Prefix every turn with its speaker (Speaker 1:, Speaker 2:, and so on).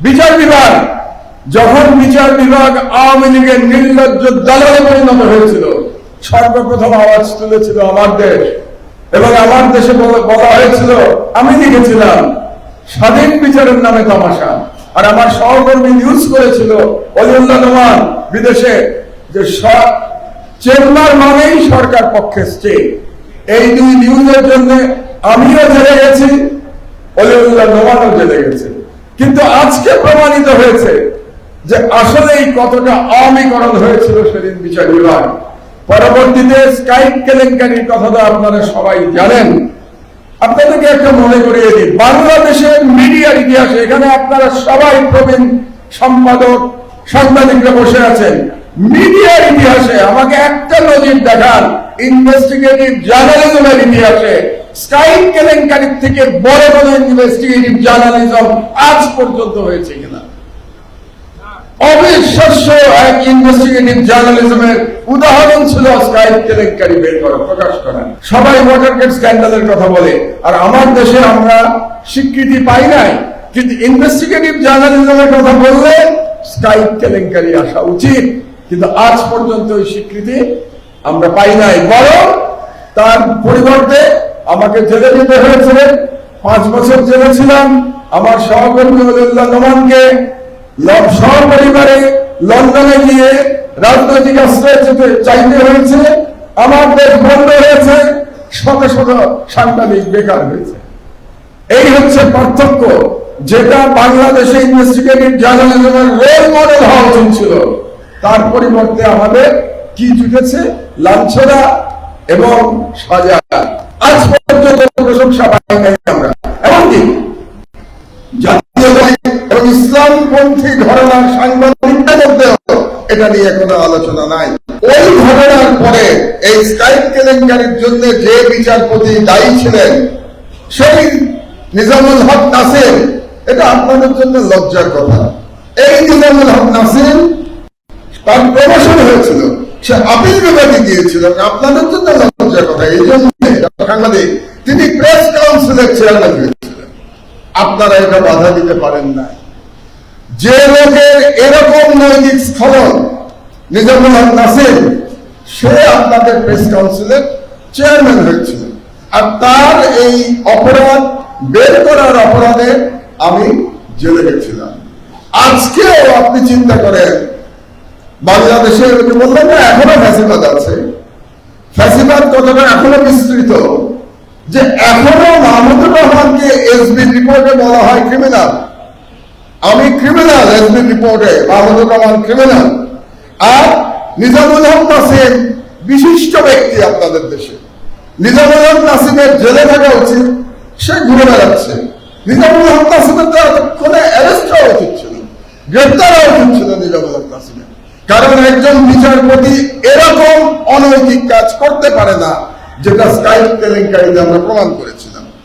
Speaker 1: বিচার বিভাগ, যখন বিচার বিভাগ আওয়ামী লীগের নির্লজ্জ দালালে পরিণত হয়েছিল, সর্বপ্রথম আওয়াজ তুলেছিল আমার দেশ। এবং আমার দেশে বলা- হয়েছিল, আমি লিখেছিলাম, স্বাধীন বিচারের নামে তামাশা। আর আমার সহকর্মী নিউজ করেছিল অলিউল্লাহ নোমান বিদেশে যে চেম্বার মানেই সরকার পক্ষে স্টে এই দুই নিউজের জন্য আমিও জেলে গেছি, অলিউল্লাহ নোমানও জেলে গেছে। কিন্তু আজকে প্রমাণিত হয়েছে যে আসলেই কতটা আওয়ামীকরণ হয়েছিল সেদিন বিচার বিভাগ পরবর্তীতে স্কাইপ কেলেঙ্কারির কথা তো আপনারা সবাই জানেন। আপনাদেরকে একটা মনে করিয়ে দিই, বাংলাদেশের মিডিয়ার ইতিহাসে, এখানে আপনারা সবাই প্রবীণ সম্পাদক, সাংবাদিকরা বসে আছেন। মিডিয়ার ইতিহাসে আমাকে একটা নজির দেখান ইনভেস্টিগেটিভ জার্নালিজমের ইতিহাসে। স্কাইপ কেলেঙ্কারির থেকে বড় ইনভেস্টিগেটিভ জার্নালিজম আজ পর্যন্ত হয়েছে কিনা? অবিশ্বাস্য এক ইনভেস্টিগেটিভ জার্নালিজমের উদাহরণ ছিল স্কাইপ কেলেঙ্কারি বের করা, প্রকাশ করা। সবাই ওয়াটারগেট স্ক্যান্ডালের কথা বলে, আর আমার দেশে আমরা স্বীকৃতি পাই নাই, কিন্তু ইনভেস্টিগেটিভ জার্নালিজমের কথা বললে স্কাইপ কেলেঙ্কারি আসা উচিত, কিন্তু আজ পর্যন্ত ওই স্বীকৃতি আমরা পাই নাই। বরং তার পরিবর্তে আমাকে জেলে যেতে হয়েছে পাঁচ বছর জেলে ছিলাম। আমার সহকর্মী অলিউল্লাহ নোমানকে সপরিবারে লন্ডনে গিয়ে রাজনৈতিক আশ্রয় যেতে চাইতে হয়েছে। আমার দেশ বন্ধ হয়েছে। শত শত সাংবাদিক বেকার হয়েছে। এই হচ্ছে পার্থক্য যেটা বাংলাদেশে ইনভেস্টিগেটিভ জার্নালিজমের রোল মডেল হওয়া উচিত ছিল। তার পরিবর্তে আমাদের কি জুটেছে? লাঞ্ছনা এবং সাজা। ইসলামপন্থী ঘটনার সাংবাদিকদের এটা নিয়ে কোনো আলোচনা নাই। ওই ঘটনার পরে এই স্কাইপ কেলেঙ্কারির জন্য যে বিচারপতি দায়ী ছিলেন, সেই নিজামুল হক নাসির, এটা আপনাদের জন্য লজ্জার কথা। এই নিজামুল হক নাসির তার প্রমোশন হয়েছিল। সে আপিল বিভাগে গিয়েছিল। আপনাদের জন্য লজ্জার কথা এই জন্য সাংবাদিক তিনি প্রেস কাউন্সিলের চেয়ারম্যান হয়েছিলেন। আপনারা এটা বাধা দিতে পারেন না যে লোকের এরকম নৈতিক স্খলন নিজামুল হক সে আপনাদের প্রেস কাউন্সিলের চেয়ারম্যান আর তার এই অপরাধ বের করার অপরাধে আমি জেলে গেছিলাম। আজকেও আপনি চিন্তা করেন বাংলাদেশে ওই বললাম না, এখনও ফ্যাসিবাদ আছে। ফ্যাসিবাদ কতটা এখনও বিস্তৃত? যে এখনও মাহমুদুর রহমানকে এসবি রিপোর্টে বলা হয় ক্রিমিনাল আমি ক্রিমিনাল এসবি রিপোর্টে মাহমুদুর রহমান ক্রিমিনাল আর নিজামুল হক নাসিম বিশিষ্ট ব্যক্তি আপনাদের দেশে। নিজামুল হক নাসিমের জেলে থাকা উচিত, সে ঘুরে বেড়াচ্ছে। নিজামুল হক নাসিমের তো এতক্ষণে অ্যারেস্ট হওয়া উচিত ছিল। গ্রেপ্তার হওয়া উচিত ছিল নিজামুল হক নাসিমের। কারণ একজন বিচারপতি এরকম অনৈতিক কাজ করতে পারে না যেটা স্কাইপ কেলেঙ্কারিতে আমরা প্রমাণ করেছি।